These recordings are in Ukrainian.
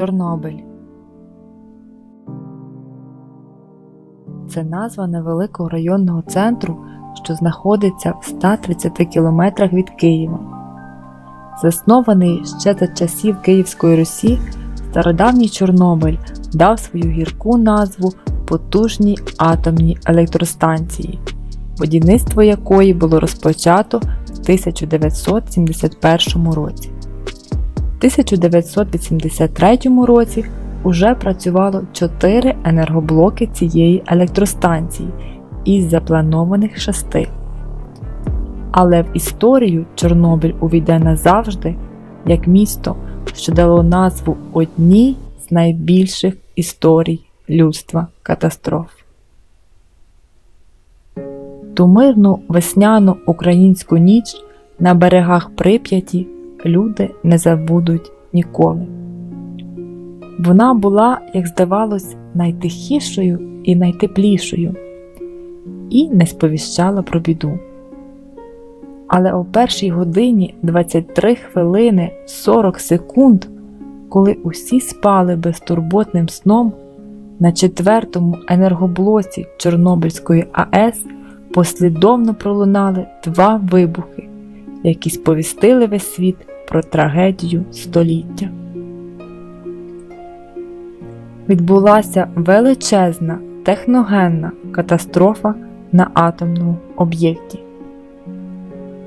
Чорнобиль. Це назва невеликого районного центру, що знаходиться в 130 кілометрах від Києва. Заснований ще за часів Київської Русі, стародавній Чорнобиль дав свою гірку назву потужній атомній електростанції, будівництво якої було розпочато в 1971 році. В 1983 році уже працювало 4 енергоблоки цієї електростанції із запланованих шести. Але в історію Чорнобиль увійде назавжди як місто, що дало назву одній з найбільших історій людства катастроф. Ту мирну весняну українську ніч на берегах Прип'яті люди не забудуть ніколи. Вона була, як здавалось, найтихішою і найтеплішою, і не сповіщала про біду. Але о першій годині 23 хвилини 40 секунд, коли усі спали безтурботним сном, на четвертому енергоблоці Чорнобильської АЕС послідовно пролунали два вибухи, які сповістили весь світ про трагедію століття. Відбулася величезна техногенна катастрофа на атомному об'єкті.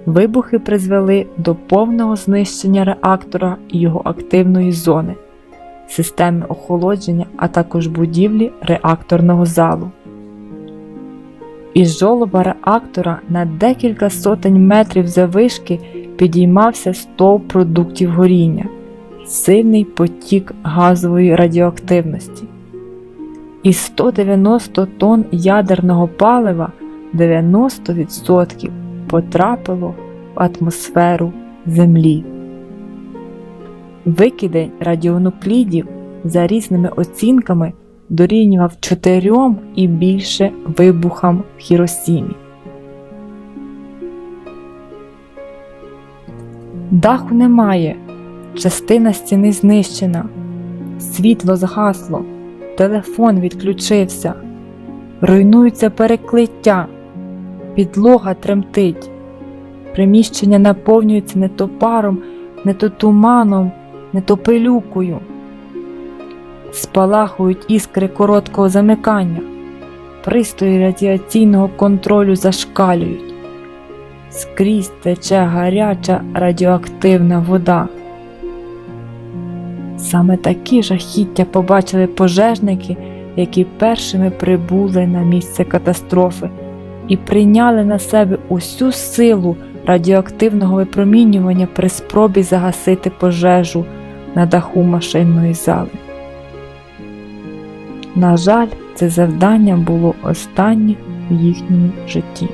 Вибухи призвели до повного знищення реактора і його активної зони, системи охолодження, а також будівлі реакторного залу. Із жолоба реактора на декілька сотень метрів завишки підіймався стовп продуктів горіння, сильний потік газової радіоактивності. Із 190 тонн ядерного палива 90% потрапило в атмосферу Землі. Викидень радіонуклідів за різними оцінками дорівнював чотирьом і більше вибухам в Хіросімі. Даху немає, частина стіни знищена, світло згасло, телефон відключився, руйнуються перекриття, підлога тремтить, приміщення наповнюється не то паром, не то туманом, не то пилюкою. Спалахують іскри короткого замикання, пристрої радіаційного контролю зашкалюють. Скрізь тече гаряча радіоактивна вода. Саме такі жахіття побачили пожежники, які першими прибули на місце катастрофи і прийняли на себе усю силу радіоактивного випромінювання при спробі загасити пожежу на даху машинної зали. На жаль, це завдання було останнє в їхньому житті.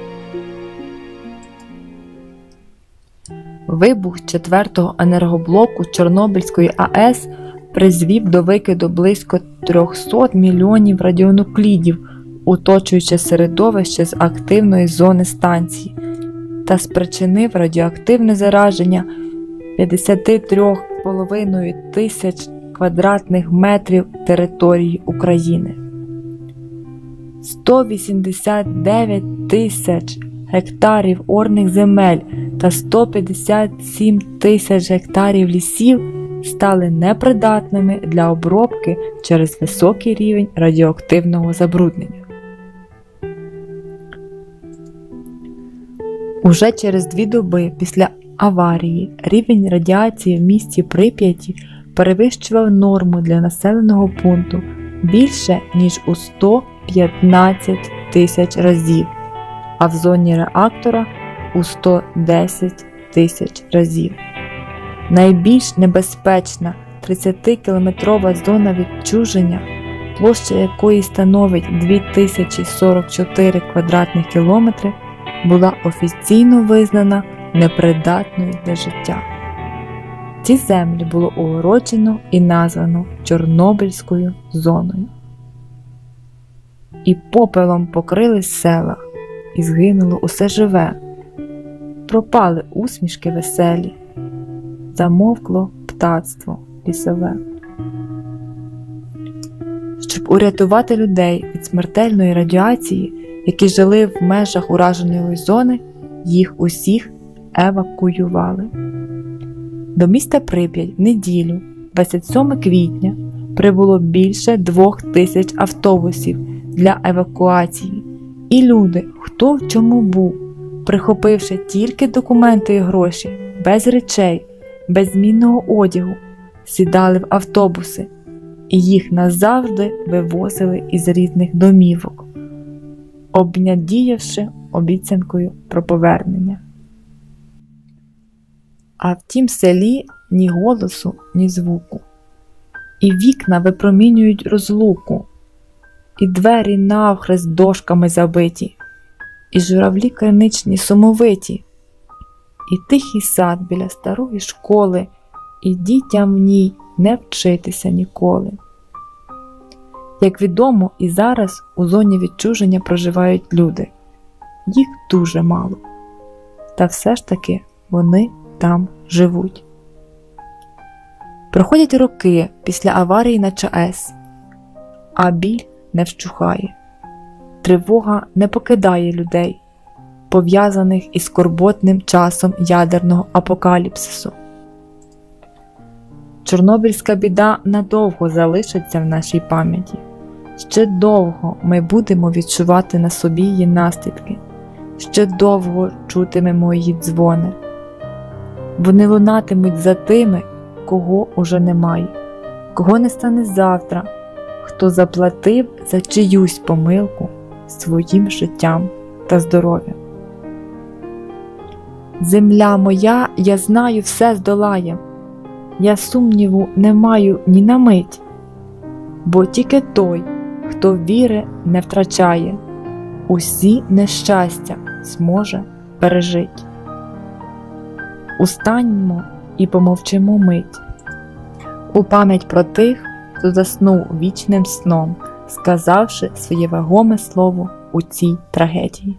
Вибух четвертого енергоблоку Чорнобильської АЕС призвів до викиду близько 300 мільйонів радіонуклідів, оточуючи середовище з активної зони станції, та спричинив радіоактивне зараження 53,5 тисяч квадратних метрів території України. 189 тисяч гектарів орних земель та 157 тисяч гектарів лісів стали непридатними для обробки через високий рівень радіоактивного забруднення. Уже через дві доби після аварії рівень радіації в місті Прип'яті перевищував норму для населеного пункту більше ніж у 115 тисяч разів, а в зоні реактора у 110 тисяч разів. Найбільш небезпечна 30-кілометрова зона відчуження, площа якої становить 2044 квадратних кілометри, була офіційно визнана непридатною для життя. Ці землі було огороджено і названо Чорнобильською зоною. І попелом покрили села, і згинуло усе живе, пропали усмішки веселі, замовкло птацтво лісове. щоб урятувати людей від смертельної радіації, які жили в межах ураженої зони, їх усіх евакуювали. До міста Прип'ять в неділю, 27 квітня, прибуло більше двох тисяч автобусів для евакуації, і люди, хто в чому був, прихопивши тільки документи і гроші, без речей, без змінного одягу, сідали в автобуси і їх назавжди вивозили із різних домівок, обнадіявши обіцянкою про повернення. А в тім селі ні голосу, ні звуку, і вікна випромінюють розлуку, і двері навхрест дошками забиті, і журавлі криничні сумовиті, і тихий сад біля старої школи, і дітям в ній не вчитися ніколи. Як відомо, і зараз у зоні відчуження проживають люди, їх дуже мало, та все ж таки вони там живуть. Проходять роки після аварії на ЧАЕС, а біль не вщухає, тривога не покидає людей, пов'язаних із скорботним часом ядерного апокаліпсису. Чорнобильська біда надовго залишиться в нашій пам'яті. Ще довго ми будемо відчувати на собі її наслідки, ще довго чутимемо її дзвони. Вони лунатимуть за тими, кого уже немає, кого не стане завтра, хто заплатив за чиюсь помилку своїм життям та здоров'ям. Земля моя, я знаю, все здолає, я сумніву не маю ні на мить, бо тільки той, хто віри не втрачає, усі нещастя зможе пережить. Устаньмо і помовчимо мить у пам'ять про тих, хто заснув вічним сном, сказавши своє вагоме слово у цій трагедії.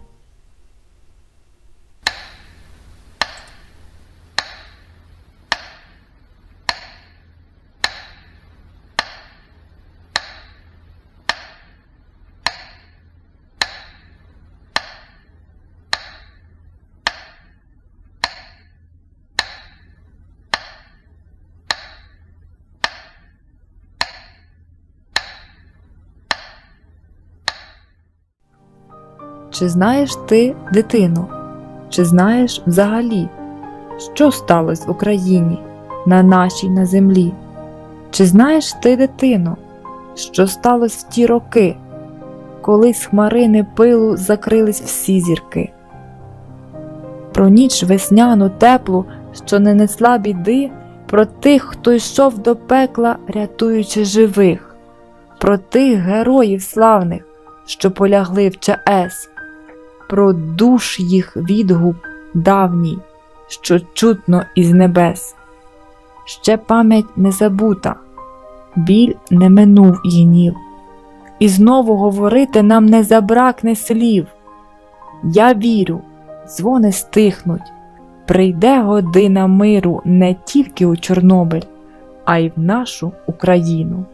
Чи знаєш ти, дитину? Чи знаєш взагалі, що сталося в Україні, на нашій на землі? Чи знаєш ти, дитино, що сталося в ті роки, коли з хмарини пилу закрились всі зірки? Про ніч весняну теплу, що не несла біди, про тих, хто йшов до пекла, рятуючи живих, про тих героїв славних, що полягли в ЧАЕС про душ їх відгук давній, що чутно із небес. Ще пам'ять не забута, біль не минув гнів, і знову говорити нам не забракне слів. Я вірю, дзвони стихнуть, прийде година миру не тільки у Чорнобиль, а й в нашу Україну.